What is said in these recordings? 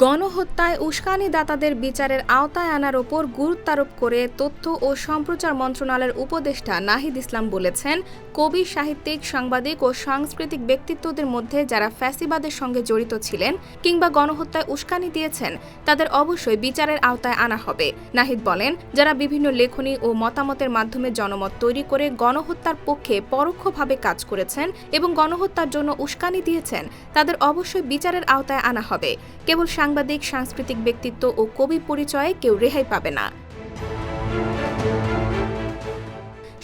গণহত্যায় উস্কানিদাতাদের বিচারের আওতায় আনার ওপর গুরুত্বারোপ করে তথ্য ও সম্প্রচার মন্ত্রণালয়ের উপদেষ্টা নাহিদ ইসলাম বলেছেন, কবি, সাহিত্যিক, সাংবাদিক ও সাংস্কৃতিক ব্যক্তিত্বদের মধ্যে যারা ফ্যাসিবাদের সঙ্গে জড়িত ছিলেন কিংবা গণহত্যায় উস্কানি দিয়েছেন, তাদের অবশ্যই বিচারের আওতায় আনা হবে। নাহিদ বলেন, যারা বিভিন্ন লেখনী ও মতামতের মাধ্যমে জনমত তৈরি করে গণহত্যার পক্ষে পরোক্ষভাবে কাজ করেছেন এবং গণহত্যার জন্য উস্কানি দিয়েছেন, তাদের অবশ্যই বিচারের আওতায় আনা হবে। কেবল সাংবাদিক, সাংস্কৃতিক ব্যক্তিত্ব ও কবি পরিচয়ে কেউ রেহাই পাবে না।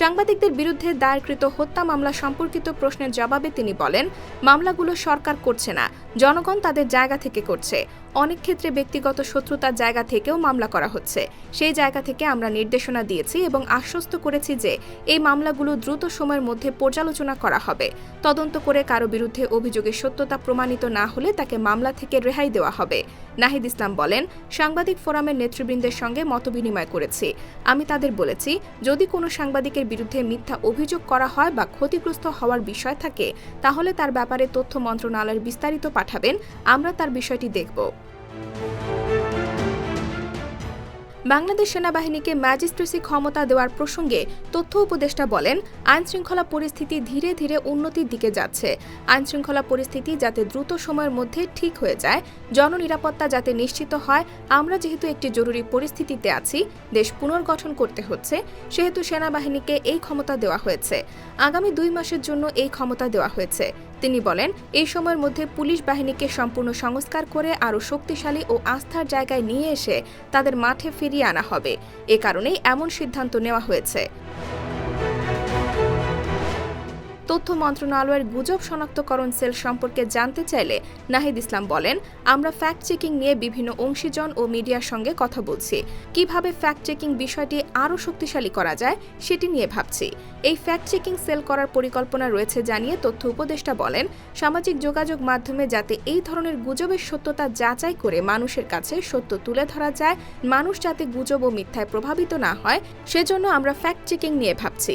সাংবাদিকদের বিরুদ্ধে দায়েরকৃত হত্যা মামলা সম্পর্কিত প্রশ্নের জবাবে তিনি বলেন, মামলাগুলো সরকার করছে না। জনগণ তাদের জায়গা থেকে করছে। অনেক ক্ষেত্রে ব্যক্তিগত শত্রুতার জায়গা থেকেও মামলা করা হচ্ছে। সেই জায়গা থেকে আমরা নির্দেশনা দিয়েছি এবং আশ্বস্ত করেছি যে এই মামলাগুলো দ্রুত সময়ের মধ্যে পর্যালোচনা করা হবে। তদন্ত করে কারও বিরুদ্ধে অভিযোগের সত্যতা প্রমাণিত না হলে তাকে মামলা থেকে রেহাই দেওয়া হবে। নাহিদ ইসলাম বলেন, সাংবাদিক ফোরামের নেতৃবৃন্দের সঙ্গে মতবিনিময় করেছি। আমি তাদের বলেছি, যদি কোনো সাংবাদিকের বিরুদ্ধে মিথ্যা অভিযোগ করা হয় বা ক্ষতিগ্রস্ত হওয়ার বিষয় থাকে, তাহলে তার ব্যাপারে তথ্য মন্ত্রণালয়ের বিস্তারিত পাঠাবেন, আমরা তার বিষয়টি দেখব। বাংলাদেশ সেনাবাহিনীকে ম্যাজিস্ট্রেসি ক্ষমতা দেওয়ার প্রসঙ্গে তথ্য উপদেষ্টা বলেন, আইনশৃঙ্খলা পরিস্থিতি ধীরে ধীরে উন্নতির দিকে যাচ্ছে। আইনশৃঙ্খলা পরিস্থিতি যাতে দ্রুত সময়ের মধ্যে ঠিক হয়ে যায়, জননিরাপত্তা যাতে নিশ্চিত হয়, আমরা যেহেতু একটি জরুরি পরিস্থিতিতে আছি, দেশ পুনর্গঠন করতে হচ্ছে, সেহেতু সেনাবাহিনীকে এই ক্ষমতা দেওয়া হয়েছে। আগামী দুই মাসের জন্য এই ক্ষমতা দেওয়া হয়েছে। তিনি বলেন এই সময়ের মধ্যে পুলিশ বাহিনীকে সম্পূর্ণ সংস্কার করে আরও শক্তিশালী ও আস্থার জায়গায় নিয়ে এসে তাদের মাঠে ফিরিয়ে আনা হবে। এ কারণেই এমন সিদ্ধান্ত নেওয়া হয়েছে। তথ্য মন্ত্রণালয়ের গুজব শনাক্তকরণ সেল সম্পর্কে জানতে চাইলে নাহিদ ইসলাম বলেন, আমরা ফ্যাক্ট চেকিং নিয়ে বিভিন্ন অংশীজন ও মিডিয়ার সঙ্গে কথা বলছি। কীভাবে ফ্যাক্ট চেকিং বিষয়টি আরও শক্তিশালী করা যায় সেটি নিয়ে ভাবছি। এই ফ্যাক্ট চেকিং সেল করার পরিকল্পনা রয়েছে জানিয়ে তথ্য উপদেষ্টা বলেন, সামাজিক যোগাযোগ মাধ্যমে যাতে এই ধরনের গুজবের সত্যতা যাচাই করে মানুষের কাছে সত্য তুলে ধরা যায়, মানুষ যাতে গুজব ও মিথ্যায় প্রভাবিত না হয়, সেজন্য আমরা ফ্যাক্ট চেকিং নিয়ে ভাবছি।